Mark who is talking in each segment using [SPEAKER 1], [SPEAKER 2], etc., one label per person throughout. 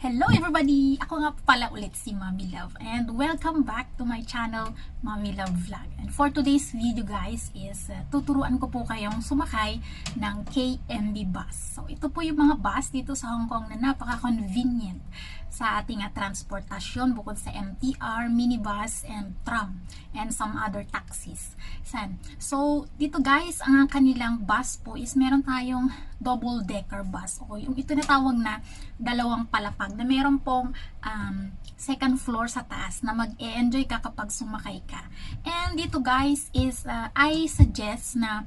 [SPEAKER 1] Hello everybody! Ako nga pala ulit si Mommy Love and welcome back to my channel Mommy Love Vlog. And for today's video guys is uh, tuturuan ko po kayong sumakay ng KMB bus. So ito po yung mga bus dito sa Hong Kong na napaka-convenient sa ating uh, transportasyon bukod sa MTR, minibus, and tram and some other taxis. So dito guys, ang kanilang bus po is meron tayong double decker bus o yung ito na tawag na dalawang palapag na meron pong um, second floor sa taas na mag-e-enjoy ka kapag sumakay ka. And dito guys is uh, I suggest na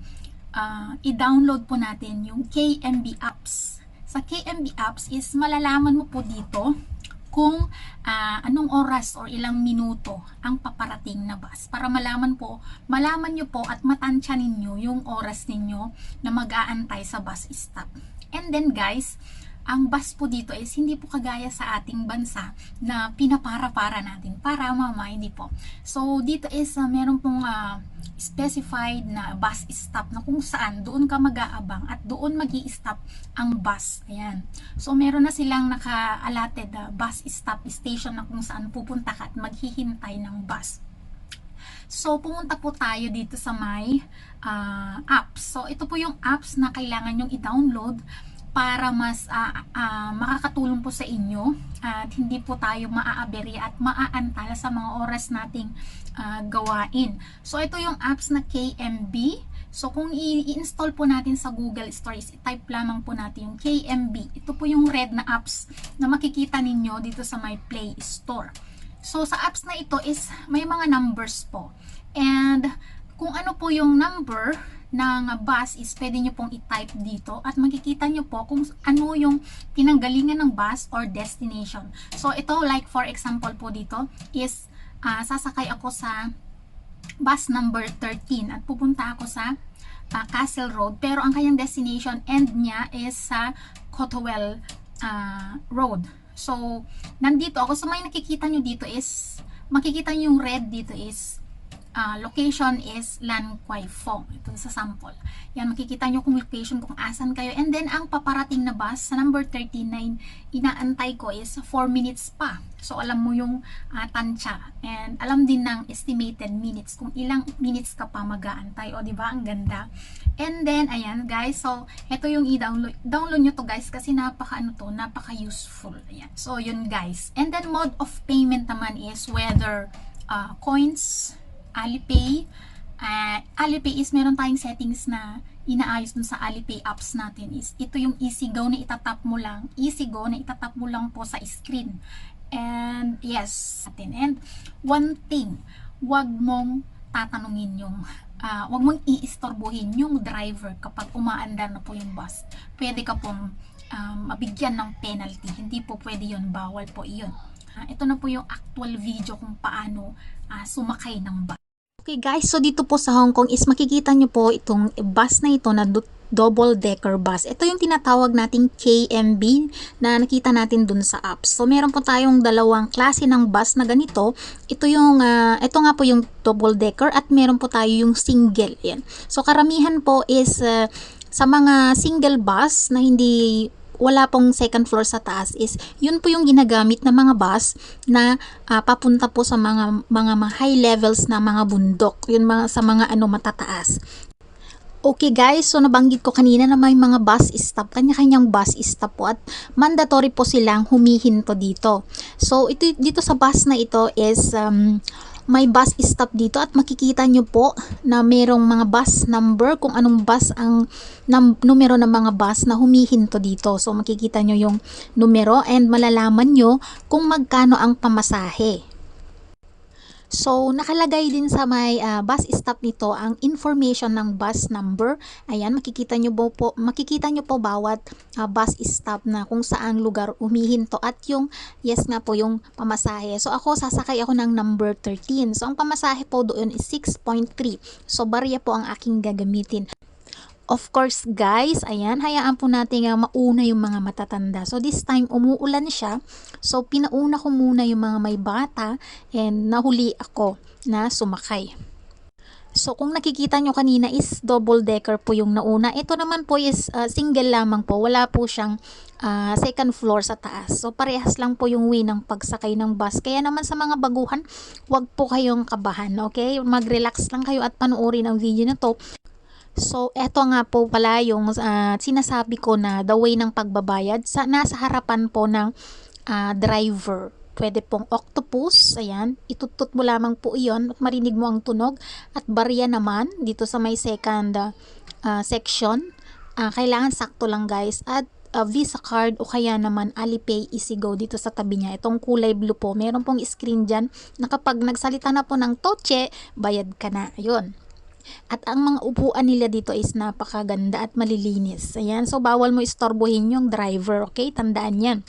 [SPEAKER 1] uh, i-download po natin yung KMB apps. Sa KMB apps is malalaman mo po dito kung uh, anong oras or ilang minuto ang paparating na bus para malaman po, malaman nyo po at matansya ninyo yung oras ninyo na mag-aantay sa bus stop. And then guys, ang bus po dito is hindi po kagaya sa ating bansa na pinapara-para natin. Para mama, hindi po. So, dito is uh, meron pong uh, specified na bus stop na kung saan doon ka mag-aabang at doon mag stop ang bus. Ayan. So, meron na silang naka-allotted uh, bus stop station na kung saan pupunta ka at maghihintay ng bus. So, pumunta po tayo dito sa may uh, apps. So, ito po yung apps na kailangan nyong i-download para mas uh, uh, makakatulong po sa inyo at hindi po tayo maaaberya at maaantala sa mga oras nating uh, gawain. So ito yung apps na KMB. So kung i-install po natin sa Google Store, type lamang po natin yung KMB. Ito po yung red na apps na makikita ninyo dito sa my Play Store. So sa apps na ito is may mga numbers po. And kung ano po yung number ng bus is pwede nyo pong i-type dito at makikita nyo po kung ano yung pinanggalingan ng bus or destination. So ito like for example po dito is uh, sasakay ako sa bus number 13 at pupunta ako sa uh, Castle Road pero ang kanyang destination end niya is sa Cotwell uh, Road. So nandito ako so may nakikita nyo dito is makikita nyo yung red dito is uh, location is Lan Kwai Fong. Ito sa sample. Yan, makikita nyo kung location kung asan kayo. And then, ang paparating na bus sa number 39, inaantay ko is 4 minutes pa. So, alam mo yung uh, tansya. And alam din ng estimated minutes kung ilang minutes ka pa mag-aantay. O, di ba Ang ganda. And then, ayan guys. So, ito yung i-download. Download nyo to guys kasi napaka ano to, napaka useful. Ayan. So, yun guys. And then, mode of payment naman is whether uh, coins, Alipay. Uh, Alipay is meron tayong settings na inaayos dun sa Alipay apps natin is ito yung easy go na itatap mo lang easy go na itatap mo lang po sa screen. And yes atin and one thing wag mong tatanungin yung uh, wag mong iistorbohin yung driver kapag umaandar na po yung bus. Pwede ka pong um, mabigyan ng penalty. Hindi po pwede yun bawal po iyon. Uh, ito na po yung actual video kung paano uh, sumakay ng bus
[SPEAKER 2] Okay guys, so dito po sa Hong Kong is makikita nyo po itong bus na ito na double decker bus. Ito yung tinatawag nating KMB na nakita natin dun sa apps. So meron po tayong dalawang klase ng bus na ganito. Ito yung uh, ito nga po yung double decker at meron po tayo yung single. Yan. So karamihan po is uh, sa mga single bus na hindi wala pong second floor sa taas is yun po yung ginagamit ng mga bus na uh, papunta po sa mga mga high levels na mga bundok yun mga sa mga ano matataas Okay guys, so nabanggit ko kanina na may mga bus stop, kanya-kanyang bus stop po at mandatory po silang humihinto dito. So ito dito sa bus na ito is um, may bus stop dito at makikita nyo po na merong mga bus number kung anong bus ang num numero ng mga bus na humihinto dito. So makikita nyo yung numero and malalaman nyo kung magkano ang pamasahe. So, nakalagay din sa may uh, bus stop nito ang information ng bus number. Ayan, makikita nyo po, po makikita nyo po bawat uh, bus stop na kung saang lugar umihinto at yung yes nga po yung pamasahe. So, ako sasakay ako ng number 13. So, ang pamasahe po doon is 6.3. So, barya po ang aking gagamitin. Of course guys, ayan, hayaan po natin uh, mauna yung mga matatanda. So this time umuulan siya. So pinauna ko muna yung mga may bata and nahuli ako na sumakay. So kung nakikita nyo kanina is double decker po yung nauna. Ito naman po is uh, single lamang po. Wala po siyang ah, second floor sa taas. So parehas lang po yung way ng pagsakay ng bus. Kaya naman sa mga baguhan, wag po kayong kabahan, okay? Mag-relax lang kayo at panoorin ang video na to. So, eto nga po pala yung ah, sinasabi ko na the way ng pagbabayad sa nasa harapan po ng ah, driver. Pwede pong octopus, ayan, itutut mo lamang po iyon at marinig mo ang tunog. At barya naman, dito sa may second ah, section, ah, kailangan sakto lang guys. At ah, Visa card o kaya naman Alipay Easygo dito sa tabi niya. Itong kulay blue po, meron pong screen dyan na kapag nagsalita na po ng toche, bayad ka na. Ayun. At ang mga upuan nila dito is napakaganda at malilinis. Ayan, so bawal mo istorbohin yung driver, okay? Tandaan yan.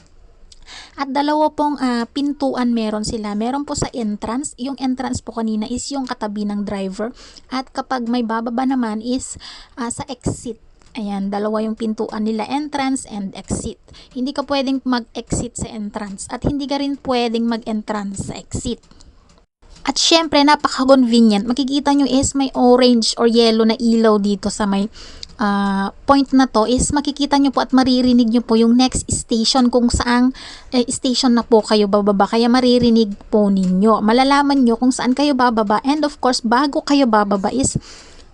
[SPEAKER 2] At dalawa pong ah, pintuan meron sila. Meron po sa entrance. Yung entrance po kanina is yung katabi ng driver. At kapag may bababa naman is ah, sa exit. Ayan, dalawa yung pintuan nila, entrance and exit. Hindi ka pwedeng mag-exit sa entrance at hindi ka rin pwedeng mag-entrance sa exit. At syempre, napaka-convenient. Makikita nyo is may orange or yellow na ilaw dito sa may ah, point na to is makikita nyo po at maririnig nyo po yung next station kung saang eh, station na po kayo bababa. Kaya maririnig po ninyo. Malalaman nyo kung saan kayo bababa. And of course, bago kayo bababa is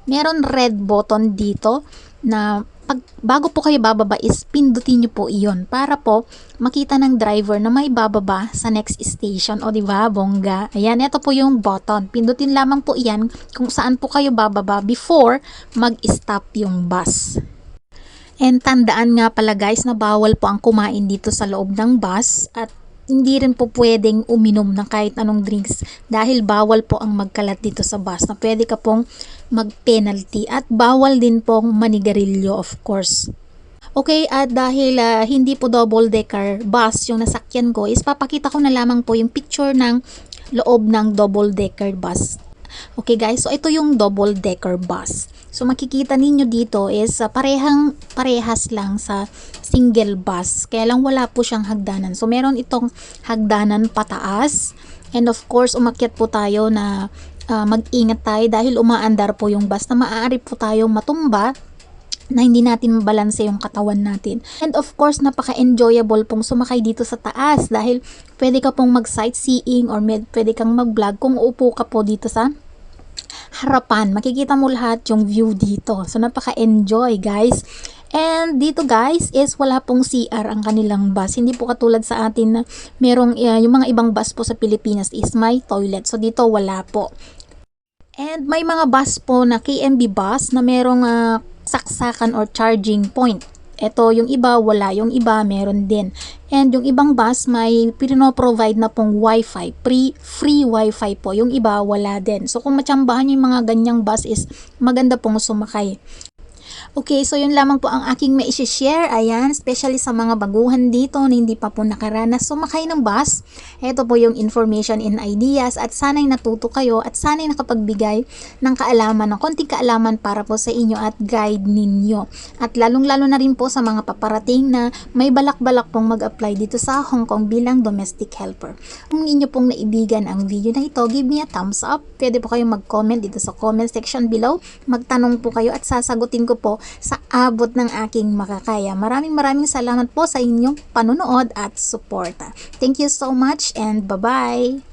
[SPEAKER 2] meron red button dito na pag bago po kayo bababa is pindutin niyo po iyon para po makita ng driver na may bababa sa next station. O di ba? Bongga. Ayan ito po yung button. Pindutin lamang po iyan kung saan po kayo bababa before mag-stop yung bus. And tandaan nga pala guys na bawal po ang kumain dito sa loob ng bus at hindi rin po pwedeng uminom ng kahit anong drinks dahil bawal po ang magkalat dito sa bus na pwede ka pong mag-penalty at bawal din pong manigarilyo of course. Okay, at dahil ah, hindi po double decker bus yung nasakyan ko, is papakita ko na lamang po yung picture ng loob ng double decker bus. Okay guys, so ito yung double decker bus. So makikita ninyo dito is ah, parehang parehas lang sa single bus. Kaya lang wala po siyang hagdanan. So meron itong hagdanan pataas. And of course, umakyat po tayo na ah, mag-ingat tayo dahil umaandar po yung bus na maaari po tayong matumba na hindi natin mabalanse yung katawan natin. And of course, napaka-enjoyable pong sumakay dito sa taas dahil pwede ka pong mag-sightseeing or med, pwede kang mag-vlog kung uupo ka po dito sa harapan. Makikita mo lahat yung view dito. So, napaka-enjoy, guys. And dito guys is wala pong CR ang kanilang bus. Hindi po katulad sa atin na merong uh, yung mga ibang bus po sa Pilipinas is may toilet. So dito wala po. And may mga bus po na KMB bus na merong ah, saksakan or charging point. Ito, yung iba wala, yung iba meron din. And yung ibang bus may pino-provide na pong wifi, free, free wifi po. Yung iba wala din. So kung matsambahan yung mga ganyang bus is maganda pong sumakay. Okay, so yun lamang po ang aking mai-share. Ayan, especially sa mga baguhan dito na hindi pa po nakaranas sumakay ng bus. Ito po yung information and ideas at sana'y natuto kayo at sana'y nakapagbigay ng kaalaman, ng konting kaalaman para po sa inyo at guide ninyo. At lalong-lalo na rin po sa mga paparating na may balak-balak pong mag-apply dito sa Hong Kong bilang domestic helper. Kung inyo pong naibigan ang video na ito, give me a thumbs up. Pwede po kayong mag-comment dito sa comment section below. Magtanong po kayo at sasagutin ko po sa abot ng aking makakaya. Maraming maraming salamat po sa inyong panunood at suporta. Thank you so much and bye-bye!